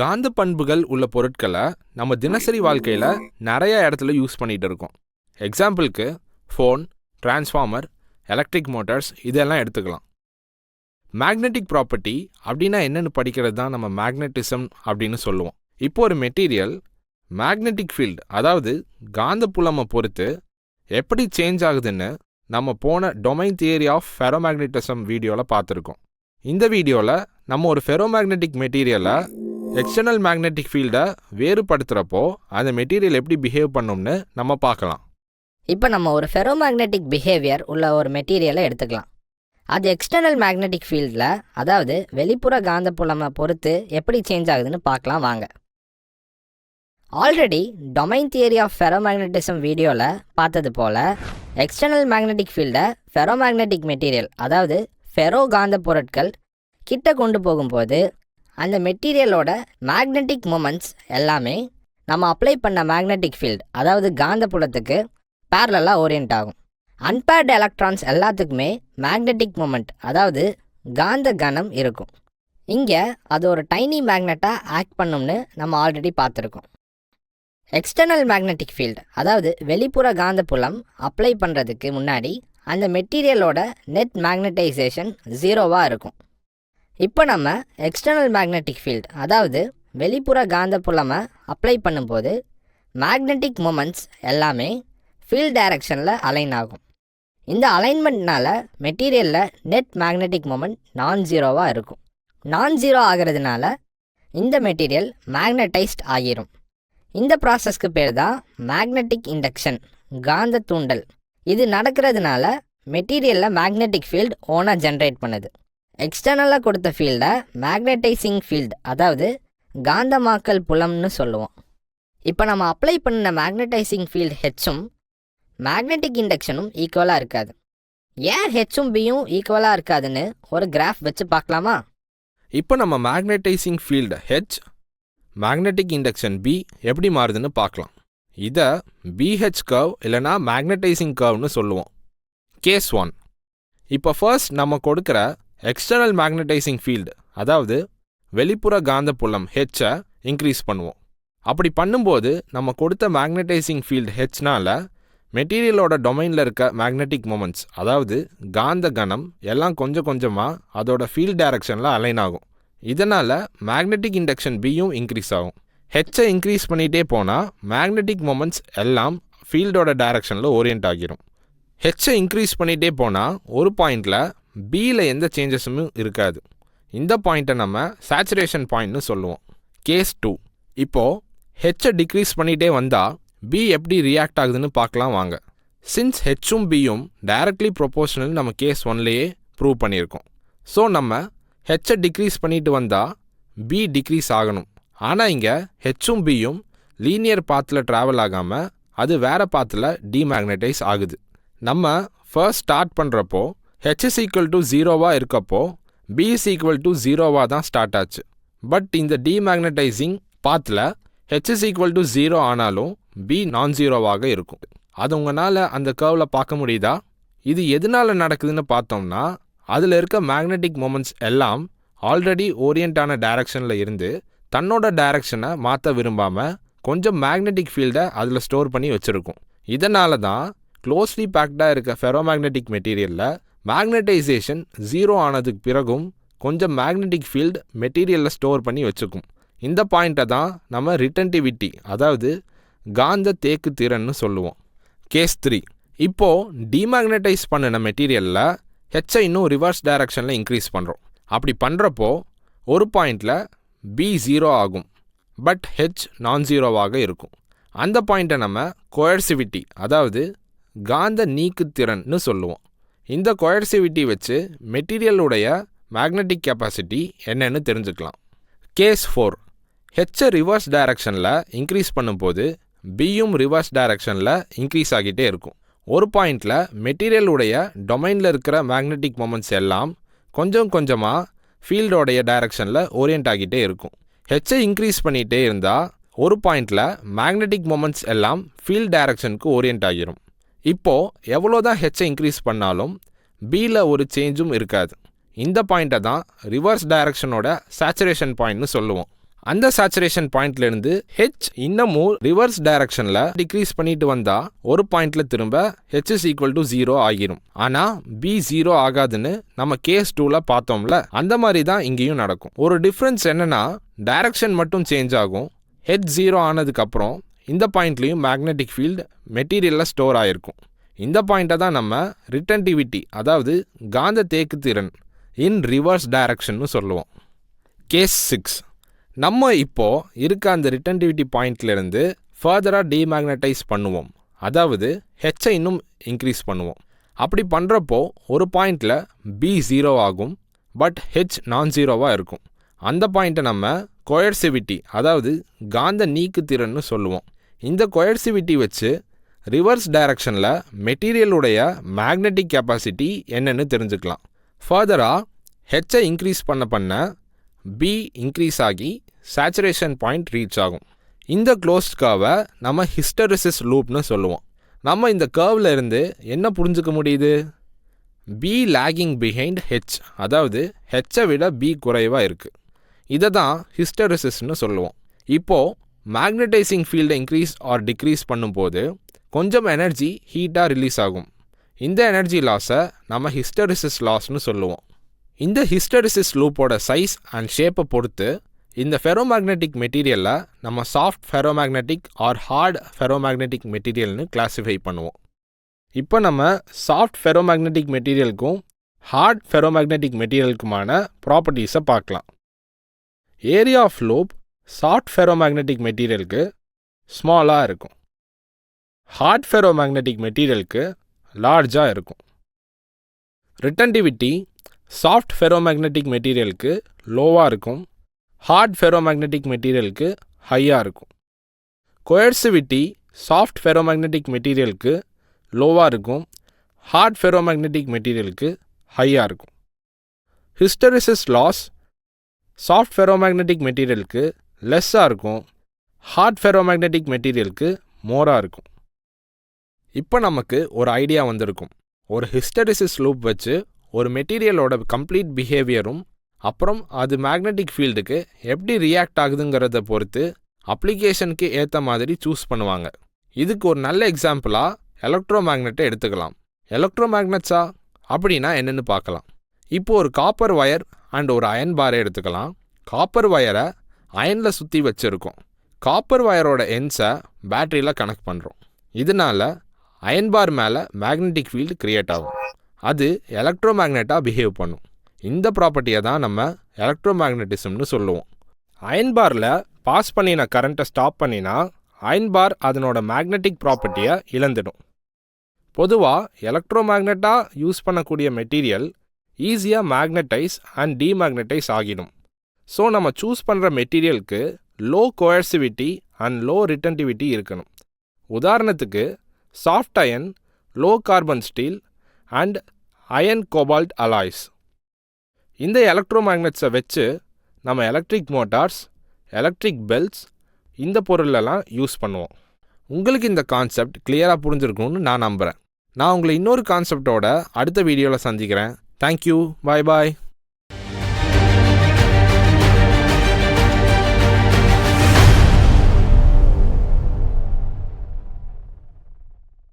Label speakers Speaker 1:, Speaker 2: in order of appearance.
Speaker 1: காந்த பண்புகள் உள்ள பொருட்களை நம்ம தினசரி வாழ்க்கையில் நிறைய இடத்துல யூஸ் பண்ணிட்டு இருக்கோம். எக்ஸாம்பிளுக்கு ஃபோன் டிரான்ஸ்ஃபார்மர் எலக்ட்ரிக் மோட்டார்ஸ் இதெல்லாம் எடுத்துக்கலாம். மேக்னெட்டிக் ப்ராப்பர்ட்டி அப்படின்னா என்னென்னு படிக்கிறது தான் நம்ம மேக்னெட்டிசம் அப்படின்னு சொல்லுவோம். இப்போ ஒரு மெட்டீரியல் மேக்னெட்டிக் ஃபீல்டு அதாவது காந்த புலமை பொறுத்து எப்படி சேஞ்ச் ஆகுதுன்னு நம்ம போன டொமைன் தியரி ஆஃப் ஃபெரோமேக்னட்டிசம் வீடியோவில் பார்த்துருக்கோம். இந்த வீடியோவில் நம்ம ஒரு ஃபெரோமேக்னெட்டிக் மெட்டீரியலை எக்ஸ்டர்னல் மேக்னெட்டிக் ஃபீல்டை வேறுபடுத்துகிறப்போ அந்த மெட்டீரியல் எப்படி பிஹேவ் பண்ணும்னு நம்ம பார்க்கலாம்.
Speaker 2: இப்போ நம்ம ஒரு ஃபெரோமேக்னெட்டிக் பிஹேவியர் உள்ள ஒரு மெட்டீரியலை எடுத்துக்கலாம். அது எக்ஸ்டர்னல் மேக்னெட்டிக் ஃபீல்டில் அதாவது வெளிப்புற காந்தப்புலமை பொறுத்து எப்படி சேஞ்ச் ஆகுதுன்னு பார்க்கலாம் வாங்க. Already domain theory of ferromagnetism வீடியோவில் பார்த்தது போல் எக்ஸ்டர்னல் மேக்னெட்டிக் ஃபீல்டை ஃபெரோமேக்னெட்டிக் மெட்டீரியல் அதாவது ஃபெரோ காந்த பொருட்கள் கிட்ட கொண்டு போகும்போது அந்த மெட்டீரியலோட மேக்னெட்டிக் மூமெண்ட்ஸ் எல்லாமே நம்ம அப்ளை பண்ண மேக்னெட்டிக் ஃபீல்டு அதாவது காந்தப்புலத்துக்கு பேரலாக ஓரியன்ட் ஆகும். அன்பேர்டு எலக்ட்ரான்ஸ் எல்லாத்துக்குமே மேக்னெட்டிக் மூமெண்ட் அதாவது காந்த கணம் இருக்கும். இங்கே அது ஒரு டைனி மேக்னெட்டாக ஆக்ட் பண்ணும்னு நம்ம ஆல்ரெடி பார்த்துருக்கோம் எக்ஸ்டர்னல் மேக்னெட்டிக் ஃபீல்டு அதாவது வெளிப்புற காந்தப்புலம் அப்ளை பண்ணுறதுக்கு முன்னாடி அந்த மெட்டீரியலோட நெட் மேக்னட்டைசேஷன் ஜீரோவாக இருக்கும். இப்போ நம்ம எக்ஸ்டர்னல் மேக்னெட்டிக் ஃபீல்டு அதாவது வெளிப்புற காந்தப்புலமை அப்ளை பண்ணும்போது மேக்னெட்டிக் மூமெண்ட்ஸ் எல்லாமே ஃபீல்ட் டைரக்ஷனில் அலைன் ஆகும். இந்த அலைன்மெண்ட்னால மெட்டீரியலில் நெட் மேக்னெட்டிக் மூமெண்ட் நான் ஜீரோவாக இருக்கும். நான் ஜீரோ ஆகிறதுனால இந்த மெட்டீரியல் மேக்னட்டைஸ்ட் ஆகிரும். இந்த ப்ராசஸ்க்கு பேர் தான் மேக்னெட்டிக் இண்டக்ஷன் காந்த தூண்டல். இது நடக்கிறதுனால மெட்டீரியலில் மேக்னெட்டிக் ஃபீல்டு ஓனாக ஜென்ரேட் பண்ணுது. எக்ஸ்டர்னலாக கொடுத்த ஃபீல்டை மேக்னட்டைசிங் ஃபீல்டு அதாவது காந்தமாக்கல் புலம்னு சொல்லுவோம். இப்போ நம்ம அப்ளை பண்ண மேக்னட்டைசிங் ஃபீல்டு ஹெச்சும் மேக்னெட்டிக் இண்டக்ஷனும் ஈக்குவலாக இருக்காது. ஏன் ஹெச்சும் பியும் ஈக்குவலாக இருக்காதுன்னு ஒரு கிராஃப் வச்சு பார்க்கலாமா?
Speaker 1: இப்போ நம்ம magnetising field H magnetic induction B எப்படி மாறுதுன்னு பார்க்கலாம். இதை பிஹெச் கர்வ் இல்லைனா மேக்னடைசிங் கர்வ்னு சொல்லுவோம். கேஸ் ஒன் இப்போ ஃபர்ஸ்ட் நம்ம கொடுக்குற எக்ஸ்டர்னல் மேக்னடைசிங் ஃபீல்டு அதாவது வெளிப்புற காந்தப்புலம் ஹெச்சை இன்க்ரீஸ் பண்ணுவோம். அப்படி பண்ணும்போது நம்ம கொடுத்த மேக்னெட்டைசிங் ஃபீல்டு ஹெச்னால் மெட்டீரியலோட டொமைனில் இருக்க மேக்னெட்டிக் மூமெண்ட்ஸ் அதாவது காந்த கணம் எல்லாம் கொஞ்சம் கொஞ்சமாக அதோட ஃபீல்ட் டைரக்ஷனில் அலைன் ஆகும். இதனால் மேக்னெட்டிக் இண்டக்ஷன் பியும் இன்க்ரீஸ் ஆகும். ஹெச்சை இன்க்ரீஸ் பண்ணிகிட்டே போனால் மேக்னெட்டிக் மூமெண்ட்ஸ் எல்லாம் ஃபீல்டோட டைரக்ஷனில் ஓரியன்ட் ஆகிரும். ஹெச்சை இன்க்ரீஸ் பண்ணிகிட்டே போனால் ஒரு பாயிண்டில் பியில் எந்த சேஞ்சஸும் இருக்காது. இந்த பாயிண்ட்டை நம்ம சேச்சுரேஷன் பாயிண்ட்னு சொல்லுவோம். கேஸ் டூ இப்போது ஹெச்சை டிக்ரீஸ் பண்ணிகிட்டே வந்தால் பி எப்படி ரியாக்ட் ஆகுதுன்னு பார்க்கலாம் வாங்க. சின்ஸ் ஹெச்சும் பியும் டைரக்ட்லி ப்ரொபோஷனல் நம்ம கேஸ் ஒன்லேயே ப்ரூவ் பண்ணியிருக்கோம். ஸோ நம்ம ஹெச்சை டிக்ரீஸ் பண்ணிட்டு வந்தால் பி டிக்ரீஸ் ஆகணும். ஆனால் இங்கே ஹெச்சும் பியும் லீனியர் பாத்தில் ட்ராவல் ஆகாமல் அது வேற பாத்தில் டிமேக்னடைஸ் ஆகுது. நம்ம ஃபர்ஸ்ட் ஸ்டார்ட் பண்ணுறப்போ ஹெச் இஸ் ஈக்குவல் டு ஜீரோவாக இருக்கப்போ பி இஸ் ஈக்குவல் டு ஜீரோவாக தான் ஸ்டார்ட் ஆச்சு. பட் இந்த டிமேக்னடைசிங் பாத்தில் H is equal to zero ஆனாலும் பி நான் ஜீரோவாக இருக்கும். அது உங்களால் அந்த கர்வில் பார்க்க முடியுதா? இது எதனால நடக்குதுன்னு பார்த்தோம்னா அதில் இருக்க மேக்னெட்டிக் மூமெண்ட்ஸ் எல்லாம் ஆல்ரெடி ஓரியண்டான டைரக்ஷனில் இருந்து தன்னோட டைரக்ஷனை மாற்ற விரும்பாமல் கொஞ்சம் மேக்னெட்டிக் ஃபீல்டை அதில் ஸ்டோர் பண்ணி வச்சுருக்கும். இதனால தான் க்ளோஸ்லி பேக்டாக இருக்க ஃபெரோமேக்னெட்டிக் மெட்டீரியலில் மேக்னடைசேஷன் ஜீரோ ஆனதுக்கு பிறகும் கொஞ்சம் மேக்னெட்டிக் ஃபீல்டு மெட்டீரியலில் ஸ்டோர் பண்ணி வச்சுக்கும். இந்த பாயிண்ட்டை தான் நம்ம ரிட்டன்டிவிட்டி அதாவது காந்த தேக்கு திறன்னு சொல்லுவோம். கேஸ் த்ரீ இப்போது டிமேக்னடைஸ் பண்ணின மெட்டீரியலில் ஹெச்சை இன்னும் ரிவர்ஸ் டைரக்ஷனில் இன்க்ரீஸ் பண்ணுறோம் அப்படி பண்ணுறப்போ ஒரு பாயிண்டில் பி ஜீரோ ஆகும். பட் ஹெச் நான் ஜீரோவாக இருக்கும். அந்த பாயிண்ட்டை நம்ம கோயர்சிவிட்டி அதாவது காந்த நீக்குத்திறன்னு சொல்லுவோம். இந்த கோயர்சிவிட்டி வச்சு மெட்டீரியலுடைய மேக்னெட்டிக் கெப்பாசிட்டி என்னன்னு தெரிஞ்சுக்கலாம். கேஸ் ஃபோர் ஹெச்சை ரிவர்ஸ் டைரக்ஷனில் இன்க்ரீஸ் பண்ணும்போது பியும் ரிவர்ஸ் டைரக்ஷனில் இன்க்ரீஸ் ஆகிட்டே இருக்கும். ஒரு பாயிண்டில் மெட்டீரியலுடைய டொமைனில் இருக்கிற மேக்னெட்டிக் மொமெண்ட்ஸ் எல்லாம் கொஞ்சம் கொஞ்சமாக ஃபீல்டோடைய டைரக்ஷனில் ஓரியன்ட் ஆகிட்டே இருக்கும். ஹெச்சை இன்க்ரீஸ் பண்ணிகிட்டே இருந்தால் ஒரு பாயிண்டில் மேக்னெட்டிக் மொமெண்ட்ஸ் எல்லாம் ஃபீல்ட் டைரக்ஷனுக்கு ஓரியன்ட் ஆகிரும். இப்போது எவ்வளோ தான் ஹெச்சை இன்க்ரீஸ் பண்ணாலும் பியில் ஒரு சேஞ்சும் இருக்காது. இந்த பாயிண்ட்டை தான் ரிவர்ஸ் டைரக்ஷனோட சேச்சுரேஷன் பாயிண்ட்னு சொல்லுவோம். அந்த சேச்சுரேஷன் பாயிண்ட்ல இருந்து ஹெச் இன்னமும் ரிவர்ஸ் டைரக்ஷன்ல டிக்ரீஸ் பண்ணிட்டு வந்தா ஒரு பாயிண்ட்ல திரும்ப H is equal to zero ஆகிரும். ஆனா பி ஜீரோ ஆகாதுன்னு நம்ம கேஸ் டூல பார்த்தோம்ல அந்த மாதிரி தான் இங்கேயும் நடக்கும். ஒரு டிஃப்ரென்ஸ் என்னன்னா டைரக்ஷன் மட்டும் சேஞ்ச் ஆகும் ஹெச் ஜீரோ ஆனதுக்கு அப்புறம் இந்த பாயிண்ட்லையும் மேக்னெட்டிக் ஃபீல்டு மெட்டீரியலில் ஸ்டோர் ஆகிருக்கும் இந்த பாயிண்ட்டை தான் நம்ம ரிட்டன்டிவிட்டி அதாவது காந்த தேக்கு திறன் இன் ரிவர்ஸ் டைரக்ஷன்னு சொல்லுவோம். கேஸ் சிக்ஸ் நம்ம இப்போ இருக்க அந்த ரிட்டன்டிவிட்டி பாயிண்ட்லேருந்து ஃபர்தராக டீமேக்னடைஸ் பண்ணுவோம். அதாவது ஹெச்சை இன்னும் இன்க்ரீஸ் பண்ணுவோம். அப்படி பண்ணுறப்போ ஒரு பாயிண்டில் பி ஜீரோ ஆகும் பட் ஹெச் நான் ஜீரோவாக இருக்கும். அந்த பாயிண்ட்டை நம்ம கொயர்சிவிட்டி அதாவது காந்த நீக்கு திறன்னு சொல்லுவோம். இந்த கொயர்சிவிட்டி வச்சு ரிவர்ஸ் டைரக்ஷனில் மெட்டீரியலுடைய மேக்னெட்டிக் கெப்பாசிட்டி என்னென்னு தெரிஞ்சுக்கலாம். ஃபர்தராக ஹெச்சை இன்க்ரீஸ் பண்ண பண்ண பி இன்க்ரீஸ் ஆகி சேச்சுரேஷன் பாயிண்ட் ரீச் ஆகும். இந்த க்ளோஸ்ட் கர்வை நம்ம ஹிஸ்டரிசிஸ் லூப்னு சொல்லுவோம். நம்ம இந்த கர்வில் இருந்து என்ன புரிஞ்சுக்க முடியுது? பி லேகிங் பிஹைண்ட் ஹெச் அதாவது ஹெச்சை விட பி குறைவாக இருக்குது இதை தான் ஹிஸ்டரிசிஸ்னு சொல்லுவோம். இப்போது மேக்னடைசிங் ஃபீல்டை இன்க்ரீஸ் ஆர் டிக்ரீஸ் பண்ணும்போது கொஞ்சம் எனர்ஜி ஹீட்டாக ரிலீஸ் ஆகும். இந்த எனர்ஜி லாஸை நம்ம ஹிஸ்டரிசிஸ் லாஸ்னு சொல்லுவோம். இந்த ஹிஸ்டரிசிஸ் லூப்போட சைஸ் அண்ட் ஷேப்பை பொறுத்து இந்த ஃபெரோமேக்னெட்டிக் மெட்டீரியலில் நம்ம soft ferromagnetic or hard ferromagnetic மெட்டீரியல்னு classify பண்ணுவோம். இப்போ நம்ம சாஃப்ட் ஃபெரோமேக்னெட்டிக் மெட்டீரியலுக்கும் ஹார்ட் ஃபெரோமேக்னெட்டிக் மெட்டீரியலுக்குமான ப்ராப்பர்ட்டிஸை பார்க்கலாம். Area of loop soft ferromagnetic மெட்டீரியலுக்கு ஸ்மாலாக இருக்கும். ஹார்ட் ஃபெரோமேக்னெட்டிக் மெட்டீரியலுக்கு லார்ஜாக இருக்கும். ரிட்டன்டிவிட்டி சாஃப்ட் ஃபெரோமேக்னெட்டிக் மெட்டீரியலுக்கு லோவாக இருக்கும். ஹார்ட் ஃபெரோமேக்னெட்டிக் மெட்டீரியலுக்கு ஹையாக இருக்கும். கொயர்சிவிட்டி சாஃப்ட் ஃபெரோமேக்னெட்டிக் மெட்டீரியலுக்கு லோவாக இருக்கும். ஹார்ட் ஃபெரோமேக்னெட்டிக் மெட்டீரியலுக்கு ஹையாக இருக்கும். ஹிஸ்டரிசிஸ் லாஸ் சாஃப்ட் ஃபெரோமேக்னெட்டிக் மெட்டீரியலுக்கு லெஸ்ஸாக இருக்கும். ஹார்ட் ஃபெரோமேக்னெட்டிக் மெட்டீரியலுக்கு மோராக இருக்கும். இப்போ நமக்கு ஒரு ஐடியா வந்திருக்கும். ஒரு ஹிஸ்டரிசிஸ் லூப் வச்சு ஒரு மெட்டீரியலோட கம்ப்ளீட் பிஹேவியரும் அப்புறம் அது மேக்னெட்டிக் ஃபீல்டுக்கு எப்படி ரியாக்ட் ஆகுதுங்கிறத பொறுத்து அப்ளிகேஷனுக்கு ஏற்ற மாதிரி சூஸ் பண்ணுவாங்க. இதுக்கு ஒரு நல்ல எக்ஸாம்பிளாக எலக்ட்ரோ மேக்னெட்டை எடுத்துக்கலாம். எலக்ட்ரோ மேக்னெட்ஸா அப்படின்னா என்னென்னு பார்க்கலாம். இப்போ ஒரு காப்பர் ஒயர் அண்ட் ஒரு அயன் பாரை எடுத்துக்கலாம். காப்பர் ஒயரை அயனில் சுற்றி வச்சுருக்கோம். காப்பர் ஒயரோட எண்ட்ஸை பேட்டரியில் கனெக்ட் பண்ணுறோம் இதனால அயன் பார் மேலே மேக்னெட்டிக் ஃபீல்டு க்ரியேட் ஆகும். அது எலக்ட்ரோ மேக்னெட்டாக பிஹேவ் பண்ணும். இந்த ப்ராப்பர்ட்டியை தான் நம்ம எலக்ட்ரோ மேக்னட்டிசம்னு சொல்லுவோம். அயன் பாரில் பாஸ் பண்ணின கரண்ட்டை ஸ்டாப் பண்ணினா அயன் பார் அதனோட மேக்னெட்டிக் ப்ராப்பர்ட்டியை இழந்துடும். பொதுவாக எலக்ட்ரோ மேக்னெட்டாக யூஸ் பண்ணக்கூடிய மெட்டீரியல் ஈஸியாக மேக்னட்டைஸ் அண்ட் டிமேக்னட்டைஸ் ஆகிடும். ஸோ நம்ம சூஸ் பண்ணுற மெட்டீரியலுக்கு low coercivity and low retentivity இருக்கணும். உதாரணத்துக்கு soft iron low carbon steel and iron cobalt alloys இந்த எலக்ட்ரோ மேக்னெட்ஸை வச்சு நம்ம எலக்ட்ரிக் மோட்டார்ஸ் எலக்ட்ரிக் பெல்ட்ஸ் இந்த பொருளெல்லாம் யூஸ் பண்ணுவோம். உங்களுக்கு இந்த கான்செப்ட் கிளியராக புரிஞ்சிருக்கும்னு நான் நம்புகிறேன் நான் உங்களை இன்னொரு கான்செப்டோட அடுத்த வீடியோவில் சந்திக்கிறேன். தேங்க்யூ பாய் பாய்